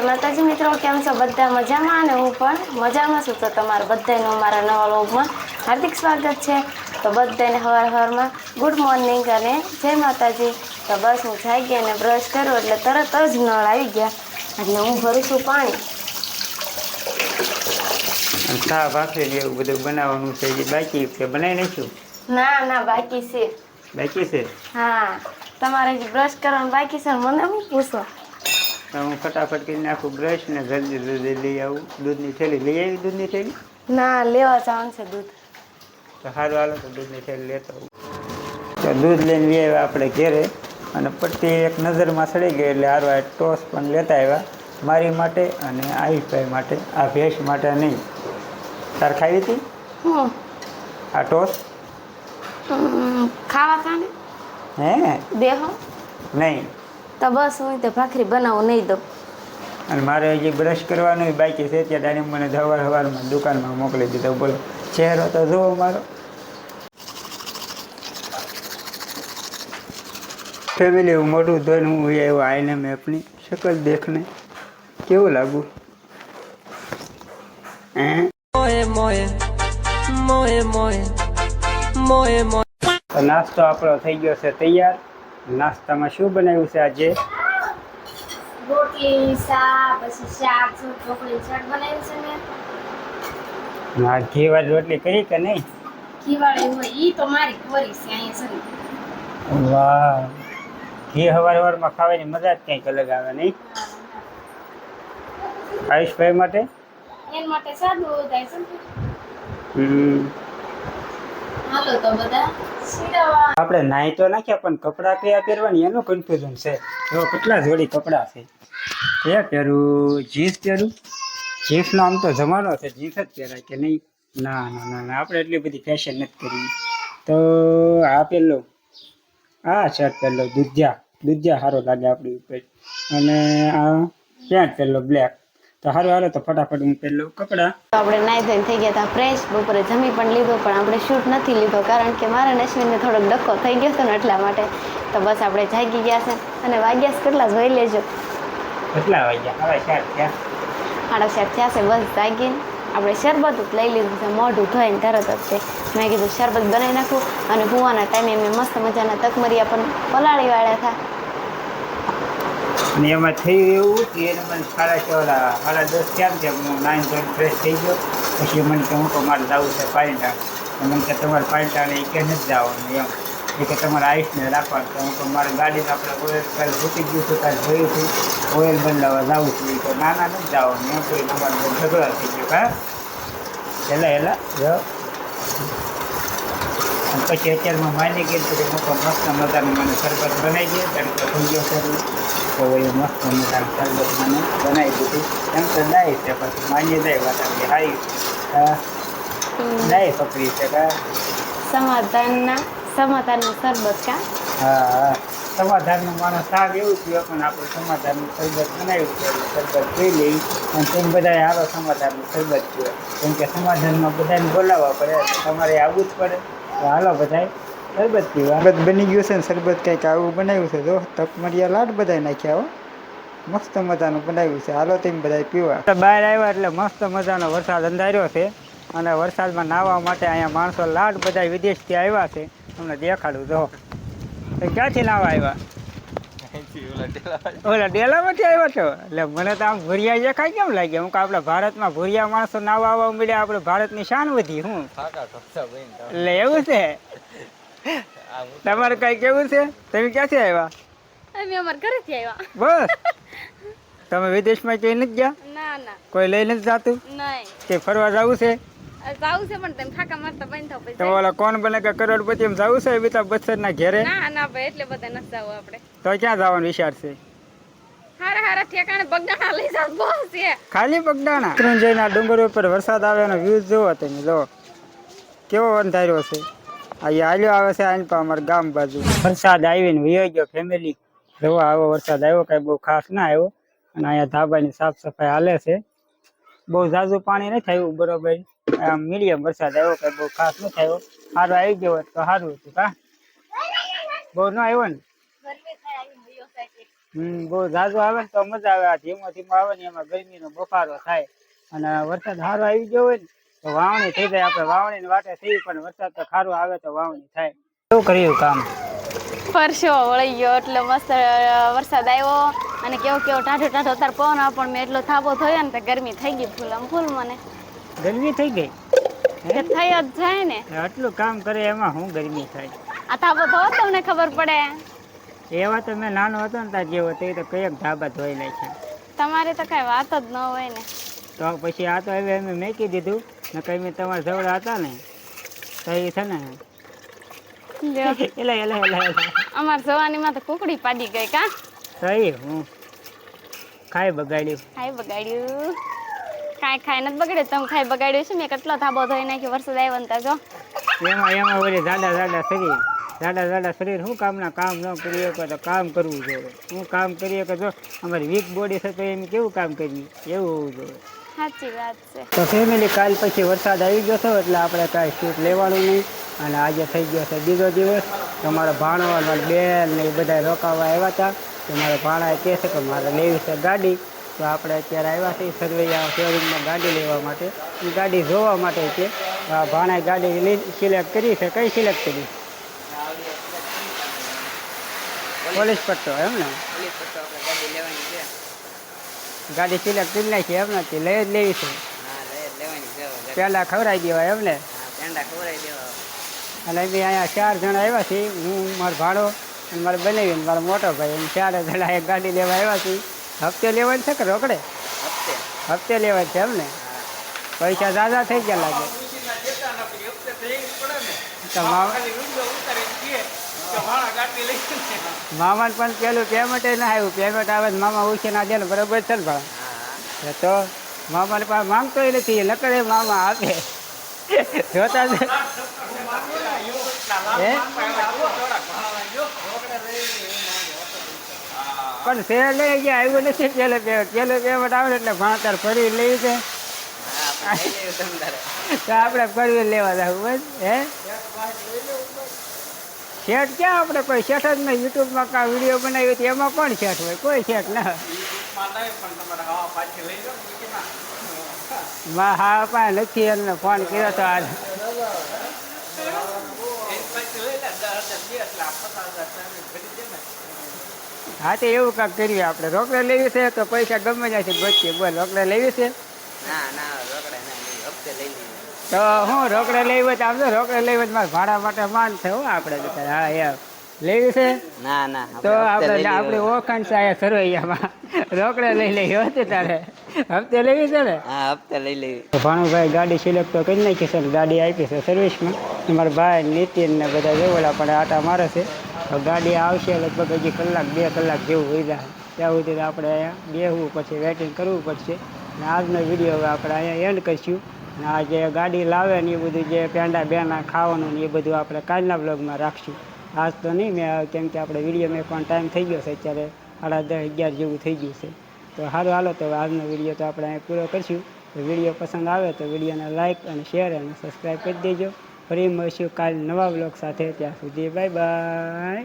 જય માતાજી મિત્રો કેમ છો? બધા મજામાં? અને હું પણ મજામાં છું. તો તમારું બધાનું મારા નવા લોગમાં હાર્દિક સ્વાગત છે. તો બધાને હવાર હવારમાં ગુડ મોર્નિંગ અને જય માતાજી. તો બસ હું જાગી અને બ્રશ કરું એટલે તરત જ નળ આવી ગયા. એટલે હું ભરું છું પાણી. ચા ભાખરી એવું બધું બનાવવાનું છે જે બાકી છે. બનાવી નાખ્યું? ના ના બાકી છે. બાકી છે? હા. તમારે જે બ્રશ કરવાનું બાકી છે મને હું પૂછો. હું ફટાફટ કરી નાખું બ્રશ ને જલ્દી જલ્દી લઈ આવું. દૂધની થેલી લઈ આવી દૂધની થેલી? ના લેવા જવાનું છે દૂધ. તો સારું હાલો તો દૂધની થેલી લેતો આવું. તો દૂધ લઈને લઈ આવ્યા આપણે ઘેરે અને પટ્ટી એક નજરમાં સડી ગઈ એટલે હારું આ ટોસ પણ લેતા આવ્યા. મારી માટે અને આયુષભાઈ માટે આ ભેંસ માટે નહીં. તાર ખાવી હતી? હું? આ ટોસ? ખાવા કાને હે? દેહો? નહીં. તો બસ હું તો ભાખરી બનાવું નહીં દઉં. અને મારે હજી બ્રશ કરવાનું બાકી છે ત્યાં ડાની મને સવાર સવારમાં દુકાનમાં મોકલી દીધો. બોલો ચહેરો તો જુઓ મારો. ફેમિલી હું મોટું ધોઈને હું આવ્યો આઈને મેં આપની શકલ દેખને કેવું લાગુ નાસ્તો આપણો થઈ ગયો છે તૈયાર. નાસ્તામાં શું બનાવ્યું છે આજે? રોટલી શાક પછી શાક ચોકડી શાક બનાવ્યું છે મેં. હા ઘીવાળી રોટલી કરી કે નહીં? ખીવાડી હોય ઈ તો મારી ખોરી છે અહીંયા સરી વાહ. ઘી હવાર હવારમાં ખાવાની મજા જ કંઈક અલગ આવે નહીં? આયુષભાઈ માટે? એન માટે સાદું હમ. તો આપણે નાઈ તો નાખ્યા, પણ કપડાં કયા પહેરવાની એનું કન્ફ્યુઝન છે. જો, કેટલા જોડી કપડાં છે? કયા પહેરું? જીન્સ પહેરું? જીન્સનો આમ તો જમાનો છે, જીન્સ જ પહેરાય કે નહીં? ના ના ના ના, આપણે એટલી બધી ફેશન નથી કરવી તો આ પહેલો આ શર્ટ પહેલો દુધિયા. દુધિયા સારો લાગે આપણી ઉપર. અને આ પેન્ટ પહેલો બ્લેક તો સારું હાલો તો ફટાફટ હું પહેલું કપડાં. આપણે નાઈ ધોઈને થઈ ગયા હતા ફ્રેશ બપોરે જમી પણ લીધો પણ આપણે શૂટ નથી લીધો કારણ કે મારા ને થોડોક ડક્કો થઈ ગયો હતો ને એટલા માટે. તો બસ આપણે જાગી ગયા છે. અને વાગ્યા છે કેટલા? જોઈ લેજો. કેટલા વાગ્યા? હવે થયા. સાડા સાત થયા છે બસ જાગીને. આપણે શરબત જ લઈ લીધું છે મોઢું ધોઈને તરત જ છે. મેં કીધું શરબત બનાવી નાખું. અને હુવાના ટાઈમે મેં મસ્ત મજાના તકમરિયા પણ પલાળી વાળ્યા હતા. અને એમાં થયું એવું કે એને મને સાડા છ ઓલા સાડા દસ થયા કે હું નાઈન ધોઈને ફ્રેશ થઈ ગયો. પછી મને કે હું તો મારે જવું છે પાણીટા મને કે તમારે પાણીટાને એ કે નથી જવાનું એમ. એ કે તમારે આઈસને રાખવાનું. તો હું તો મારી ગાડીને આપણે ઓઇલ કાલે ફૂટી ગયું હતું, કાલે જોયું હતું. ઓઇલ બદલાવા જવું છું. એ તો નાના નથી જવાનું એમ. કોઈ તમારે ઝઘડો થઈ ગયો. કા હેલા હેલા. પછી અત્યારમાં માની ગઈ તો મોટો મસ્ત મજાનું મને શરબત બનાવી દે. તડકો થઈ ગયો શરૂ મસ્ત મજાનું શરબત મને બનાવી દીધું એમ તો દાય છે પછી માની જાય વાત આપણી હાઈ દાય પકડી છે કા સમાધાનના સમાધાનનું શરબત કા? હા હા. સમાધાનનું માણસ સાવ એવું થયું પણ આપણે સમાધાનનું સરબત બનાવ્યું છે શરબત પી લઈ અને તેમ બધાએ હારો સમાધાનનું સરબત પીવે કેમ કે સમાધાનમાં બધાને બોલાવવા પડે તમારે આવવું જ પડે. હાલો બધાએ શરબત પીવા. શરબત બની ગયું છે ને શરબત કંઈક આવું બનાવ્યું છે જો. તકમરિયા લાડ બધાય નાખ્યા હો. મસ્ત મજાનું બનાવ્યું છે. હાલો તેમ બધાય પીવા. બહાર આવ્યા એટલે મસ્ત મજાનો વરસાદ અંધાર્યો છે અને વરસાદમાં નાહવા માટે અહીંયા માણસો લાડ બધા વિદેશથી આવ્યા છે. તમને દેખાડું જો. ક્યાંથી નાવા આવ્યા? ઓલા ડેલામાંથી આવ્યા છો? એટલે મને તો આમ ભૂરિયા દેખાય કેમ લાગ્યા? હું કે આપણે ભારતમાં ભૂરિયા માણસો નાવા આવવા મળ્યા આપણે ભારતની શાન વધી હું. એટલે એવું છે. તમારે કઈ કેવું છે? તમે ક્યાંથી આવ્યા? અમે અમારા ઘરેથી આવ્યા. બસ. તમે વિદેશમાં કઈ નથી ગયા? ના ના. કોઈ લઈ નથી જતું? નહીં. કે ફરવા જવું છે? જાવું છે પણ તમે ખાકા મારતા બંધ થાવ તો ઓલા કોણ બને કે કરોડપતિ એમ જવું છે અમિતાભ બચ્ચનના ઘેરે? ના ના ભાઈ એટલે બધા નથી જાવ આપણે. તો ક્યાં જવાનો વિચાર છે? હારા હારા ઠેકાણે બગડાણા લઈ જાવ બહુ છે. ખાલી પગડાણા જઈના ડુંગર ઉપર વરસાદ આવે એનો વ્યૂઝ જોવો તમે જો. કેવો અંધાર્યો છે? અહીંયા હાલ્યો આવે છે આની પણ અમારા ગામ બાજુ. વરસાદ આવીને વયો ગયો ફેમિલી જોવા આવો વરસાદ આવ્યો કાંઈ બહુ ખાસ ના આવ્યો. અને અહીંયા ધાબાની સાફ સફાઈ હાલે છે. બહુ ઝાઝું પાણી નથી આવ્યું, બરોબર. આમ મીડિયમ વરસાદ આવ્યો કાંઈ બહુ ખાસ નથી આવ્યો. સારું આવી ગયો હોત તો સારું હતું કા? બહુ ન આવ્યો ને? હમ, બહુ ઝાઝો આવે ને તો મજા આવે. આ ધીમો ધીમો આવે ને એમાં ગરમીનો બફારો થાય. અને વરસાદ સારો આવી ગયો હોય ને તો વાવણી થઈ જાય આપણે વાવણી વાટે થઈ પણ વરસાદ તો સારો આવે તો વાવણી થાય. શું કર્યું કામ? પરસો વળી ગયો એટલે મસ્ત વરસાદ આવ્યો. અને કેવો કેવો ટાઢો ટાઢો તાર પવન આવ્યો પણ મેં એટલો થાબો થયો ને તો ગરમી થઈ ગઈ ફૂલ આમ ફૂલ મને. ગરમી થઈ ગઈ? થઈ જ જાય ને. આટલું કામ કરે એમાં શું ગરમી થાય? આ થાબો તો તમને ખબર પડે. એવા તો મેં નાનો હતો ને તાર જેવો તે તો કંઈક ધાબા ધોઈ નાખ્યા. તમારે તો કઈ વાત જ ન હોય ને. તો પછી આ તો હવે મેં મેકી દીધું. ને કઈ મેં તમારા જવડા હતા ને તો એ છે ને. એલા એલા એલા અમાર જવાનીમાં તો કુકડી પાડી ગઈ કા? સહી હું ખાઈ બગાડ્યું. ખાઈ બગાડ્યું. કાંઈ ખાઈ નથી બગડે તમે ખાઈ બગાડ્યું છે મેં કેટલો થાબો ધોઈ નાખ્યો વરસાદ આવ્યો ને તો જો. એમાં એમાં વળી જાડા જાડા શરીર જાડા જાડા શરીર શું કામના કામ ન કરી શકો તો કામ કરવું જોઈએ. હું કામ કરીએ કે જો અમારી વીક બોડી છે તો એમ કેવું કામ કરીએ? એવું હોવું જોઈએ. સાચી વાત છે. તો ફેમિલી કાલ પછી વરસાદ આવી ગયો છે એટલે આપણે કાંઈ શૂટ લેવાનું નહીં. અને આજે થઈ ગયો છે બીજો દિવસ. તમારા મારો ભાણો અને બેન ને એ બધા રોકાવા આવ્યા હતા તો મારા ભાણાએ કહે છે કે મારે લેવી છે ગાડી. તો આપણે અત્યારે આવ્યા છીએ સરવૈયા શોરૂમમાં ગાડી લેવા માટે. એ ગાડી જોવા માટે છે. ભાણાએ ગાડી સિલેક્ટ કરી છે. કઈ સિલેક્ટ કરી? પોલીસ પટ્ટો એમ ને? ગાડી સિલેક્ટ કરી નાખી એમ નથી લઈ જ લેવી છે પેલા ખવડાવી દેવાય એમ ને. અને બી અહીંયા ચાર જણા આવ્યા છે હું મારો ભાડો અને મારે બનાવીને મારો મોટો ભાઈ એમ ચાર જણા એક ગાડી લેવા આવ્યા છે હપ્તે લેવાની છે કે રોકડે? હપ્તે. લેવાની છે એમ ને? પૈસા દાદા થઈ ગયા લાગે. તો મામા મામાને પણ પેલું પેમેન્ટ ના આવ્યું પેમેન્ટ આવે મામા ઉછે ના દે બરોબર છે ને ભાઈ તો મામાને પાસે માંગતો નથી. લકડે મામા આપે. જોતા હે? પણ શેર લઈ ગયા આવ્યું નથી. પેલો પેમેન્ટ પેલો પેમેન્ટ આવે એટલે ભણતર ફરી લઈ છે. તો આપણે ફરી લેવા જવું બસ હે? શેઠ ક્યાં આપણે કોઈ શેઠ જ નહીં, યુટ્યુબમાં કાં વીડિયો બનાવ્યો તો એમાં કોણ શેઠ હોય? કોઈ શેઠ ના. માં હા પા નથી, એમને ફોન કર્યો તો આજ હા, તો એવું કાંક કરીએ આપણે. રોકડે લેવી છે તો પૈસા ગમે જાય છે ગોતીએ બોલ, રોકડે લેવી છે? તો હું રોકડે લઈ હોય તો આમ તો રોકડે લઈ હોય તો મારા ભાડા માટે માન છે હો આપણે. હા એમ. લેવી છે? ના ના તો આપણે આપણે ઓળખાણ છે અહીંયા સરવૈયામાં. રોકડે લઈ લઈએ હોતી તારે. હપ્તે લેવી છે ને? હા હપ્તે લઈ લેવી ભાણુભાઈ ગાડી સિલેક્ટ તો કરી નાખી છે ગાડી આપી છે સર્વિસમાં. મારા ભાઈ નીતિન ને બધા જેવડા પણ આટા મારે છે. તો ગાડી આવશે લગભગ હજી કલાક બે કલાક જેવું હોય જાય ત્યાં સુધી આપણે અહીંયા બેહવું પડશે વેટિંગ કરવું પડશે. અને આજનો વીડિયો હવે આપણે અહીંયા એન્ડ કરીશું. આ જે ગાડી લાવે ને એ બધું જે પેંડા બેના ખાવાનું ને એ બધું આપણે કાલના બ્લોગમાં રાખશું. આજ તો નહીં, મેં કેમ કે આપણે વીડિયો મેં પણ ટાઈમ થઈ ગયો છે, અત્યારે સાડા દસ અગિયાર જેવું થઈ ગયું છે. તો સારું હાલો, તો આજનો વીડિયો તો આપણે અહીં પૂરો કરીશું. તો વીડિયો પસંદ આવે તો વિડીયોને લાઇક અને શેર અને સબસ્ક્રાઈબ કરી દેજો. ફરી મળીશું કાલ નવા બ્લોગ સાથે. ત્યાં સુધી બાય બાય.